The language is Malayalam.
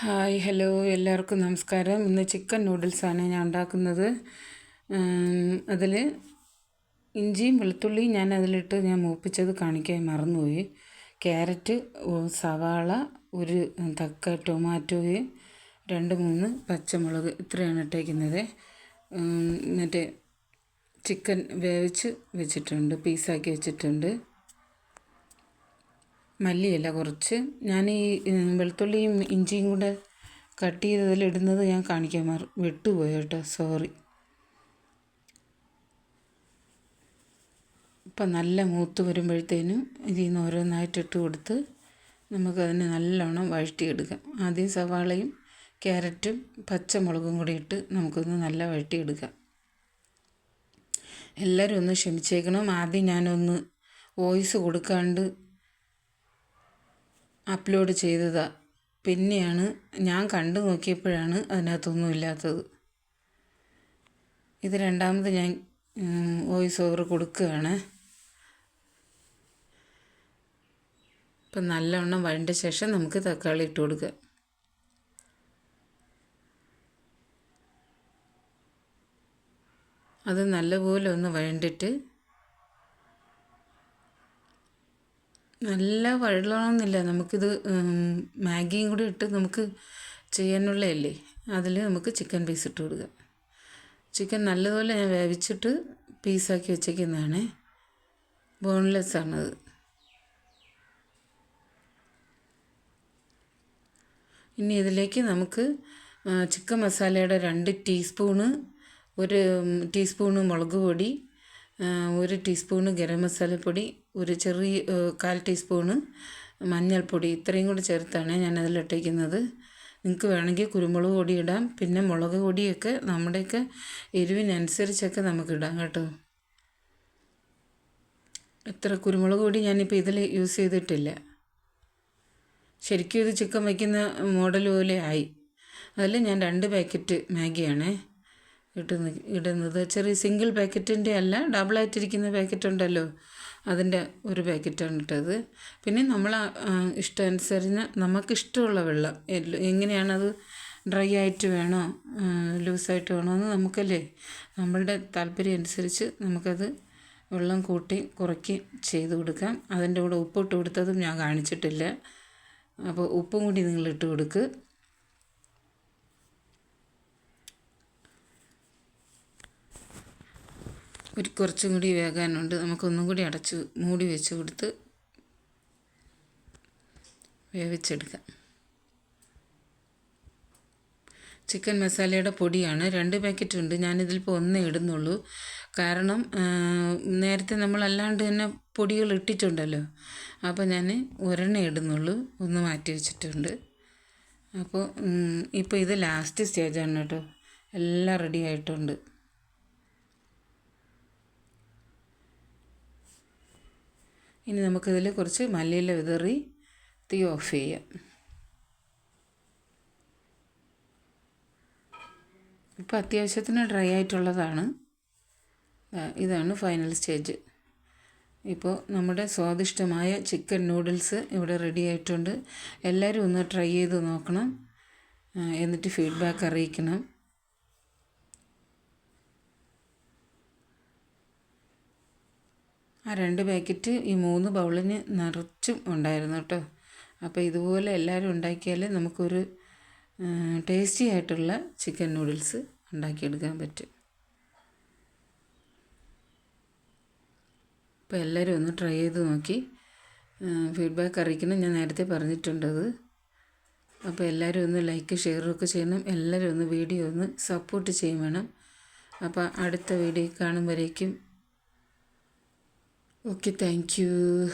ഹായ് ഹലോ എല്ലാവർക്കും നമസ്കാരം. ഇന്ന് ചിക്കൻ നൂഡിൽസാണ് ഞാൻ ഉണ്ടാക്കുന്നത്. അതിൽ ഇഞ്ചിയും വെളുത്തുള്ളിയും ഞാൻ അതിലിട്ട് ഞാൻ മൂപ്പിച്ചത് കാണിക്കാൻ മറന്നുപോയി. ക്യാരറ്റ് സവാള ഒരു തക്ക ടൊമാറ്റോ രണ്ട് മൂന്ന് പച്ചമുളക് ഇത്രയാണ് ഇട്ടേക്കുന്നത്. മറ്റേ ചിക്കൻ വേവിച്ച് വെച്ചിട്ടുണ്ട് പീസാക്കി വെച്ചിട്ടുണ്ട്. മല്ലിയില കുറച്ച്. ഞാൻ ഈ വെളുത്തുള്ളിയും ഇഞ്ചിയും കൂടെ കട്ട് ചെയ്തതിലിടുന്നത് ഞാൻ കാണിക്കാൻ മാറി വിട്ടുപോയി കേട്ടോ. സോറി. ഇപ്പം നല്ല മൂത്ത് വരുമ്പോഴത്തേനും ഇതിൽ നിന്ന് ഓരോന്നായിട്ട് ഇട്ട് കൊടുത്ത് നമുക്കതിനെ നല്ലോണം വഴറ്റിയെടുക്കാം. ആദ്യം സവാളയും ക്യാരറ്റും പച്ചമുളകും കൂടി ഇട്ട് നമുക്കൊന്ന് നല്ല വഴറ്റിയെടുക്കാം. എല്ലാവരും ഒന്ന് ക്ഷമിച്ചേക്കണം. ആദ്യം ഞാനൊന്ന് വോയിസ് കൊടുക്കാണ്ട് അപ്ലോഡ് ചെയ്തതാണ് പിന്നെയാണ് ഞാൻ കണ്ടു നോക്കിയപ്പോഴാണ് അതിനകത്തൊന്നും ഇല്ലാത്തത്. ഇത് രണ്ടാമത് ഞാൻ വോയിസ് ഓവർ കൊടുക്കുകയാണ്. ഇപ്പം നല്ലവണ്ണം വഴണ്ട ശേഷം നമുക്ക് തക്കാളി ഇട്ട് കൊടുക്കുക അത് നല്ലപോലെ ഒന്ന് വഴണ്ടിട്ട് നല്ല വെള്ളമൊന്നുമില്ല നമുക്കിത് മാഗിയും കൂടി ഇട്ട് നമുക്ക് ചെയ്യാനുള്ളതല്ലേ? അതിൽ നമുക്ക് ചിക്കൻ പീസ് ഇട്ട് കൊടുക്കുക. ചിക്കൻ നല്ലതുപോലെ ഞാൻ വേവിച്ചിട്ട് പീസാക്കി വെച്ചേക്കുന്നതാണ്. ബോൺലെസ് ആണത്. ഇനി ഇതിലേക്ക് നമുക്ക് ചിക്കൻ മസാലയുടെ രണ്ട് ടീസ്പൂണ് ഒരു ടീസ്പൂണ് മുളക് പൊടി ഒരു ടീസ്പൂണ് ഗരം മസാലപ്പൊടി ഒരു ചെറിയ കാൽ ടീസ്പൂണ് മഞ്ഞൾപ്പൊടി ഇത്രയും കൂടി ചേർത്താണ് ഞാൻ അതിലിട്ടിരിക്കുന്നത് നിങ്ങൾക്ക് വേണമെങ്കിൽ കുരുമുളക് പൊടി ഇടാം പിന്നെ മുളക് പൊടിയൊക്കെ നമ്മുടെയൊക്കെ എരിവിനനുസരിച്ചൊക്കെ നമുക്ക് ഇടാം കേട്ടോ. എത്ര കുരുമുളക് പൊടി ഞാനിപ്പോൾ ഇതിൽ യൂസ് ചെയ്തിട്ടില്ല. ശരിക്കും ഇത് ചിക്കൻ വയ്ക്കുന്ന മോഡൽ പോലെ ആയി. അതിൽ ഞാൻ രണ്ട് പാക്കറ്റ് മാഗിയാണേ. ഇട്ടുന്ന ഇടുന്നത്. ചെറിയ സിംഗിൾ പാക്കറ്റിന്റെ അല്ല ഡബിളായിട്ടിരിക്കുന്ന പാക്കറ്റ് ഉണ്ടല്ലോ. അതിന്റെ ഒരു പാക്കറ്റാണ് ഇട്ടത്. പിന്നെ നമ്മൾ ഇഷ്ടമനുസരിച്ച് നമുക്കിഷ്ടമുള്ള വെള്ളം എങ്ങനെയാണത് ഡ്രൈ ആയിട്ട് വേണോ ലൂസായിട്ട് വേണോ എന്ന് നമുക്കല്ലേ നമ്മളുടെ താല്പര്യം അനുസരിച്ച് നമുക്കത് വെള്ളം കൂട്ടി കുറയ്ക്കി ചെയ്ത് കൊടുക്കാം. അതിന്റെ കൂടെ ഉപ്പ് ഉപ്പിട്ട് കൊടുത്തതും ഞാൻ കാണിച്ചിട്ടില്ല. അപ്പോൾ ഉപ്പും കൂടി നിങ്ങൾ ഇട്ട് കൊടുക്കുക ഒരു കുറച്ചും കൂടി വേകാനുണ്ട്. നമുക്കൊന്നും കൂടി അടച്ച് മൂടി വെച്ച് കൊടുത്ത് വേവിച്ചെടുക്കാം. ചിക്കൻ മസാലയുടെ പൊടിയാണ്. രണ്ട് പാക്കറ്റ് ഉണ്ട് ഞാനിതിലിപ്പോൾ ഒന്നേ ഇടുന്നുള്ളൂ. കാരണം നേരത്തെ നമ്മൾ അല്ലാണ്ട് തന്നെ പൊടികൾ ഇട്ടിട്ടുണ്ടല്ലോ. അപ്പോൾ ഞാൻ ഒരെണ്ണേ ഇടുന്നുള്ളൂ. ഒന്ന് മാറ്റി വെച്ചിട്ടുണ്ട്. അപ്പോൾ ഇപ്പോൾ ഇത് ലാസ്റ്റ് സ്റ്റേജാണ് കേട്ടോ. എല്ലാം റെഡി ആയിട്ടുണ്ട്. ഇനി നമുക്കിതിൽ കുറച്ച് മല്ലിയില വിതറി തീ ഓഫ് ചെയ്യാം. ഇപ്പോൾ അത്യാവശ്യത്തിന് ഡ്രൈ ആയിട്ടുള്ളതാണ്. ഇതാണ് ഫൈനൽ സ്റ്റേജ്. ഇപ്പോൾ നമ്മുടെ സ്വാദിഷ്ടമായ ചിക്കൻ നൂഡിൽസ് ഇവിടെ റെഡി ആയിട്ടുണ്ട്. എല്ലാവരും ഒന്ന് ട്രൈ ചെയ്ത് നോക്കണം. എന്നിട്ട് ഫീഡ്ബാക്ക് അറിയിക്കണം. ആ രണ്ട് പാക്കറ്റ് ഈ മൂന്ന് ബൗളിന് നിറച്ചും ഉണ്ടായിരുന്നു കേട്ടോ. അപ്പോൾ ഇതുപോലെ എല്ലാവരും ഉണ്ടാക്കിയാൽ നമുക്കൊരു ടേസ്റ്റി ആയിട്ടുള്ള ചിക്കൻ നൂഡിൽസ് ഉണ്ടാക്കിയെടുക്കാൻ പറ്റും. അപ്പോൾ എല്ലാവരും ഒന്ന് ട്രൈ ചെയ്ത് നോക്കി. ഫീഡ്ബാക്ക് അറിയിക്കണം. ഞാൻ നേരത്തെ പറഞ്ഞിട്ടുണ്ടത്. അപ്പോൾ എല്ലാവരും ഒന്ന് ലൈക്ക് ഷെയറും ഒക്കെ ചെയ്യണം. എല്ലാവരും ഒന്ന് വീഡിയോ ഒന്ന് സപ്പോർട്ട് ചെയ്യും വേണം. അപ്പോൾ അടുത്ത വീഡിയോ കാണുമ്പോഴേക്കും Okay, thank you.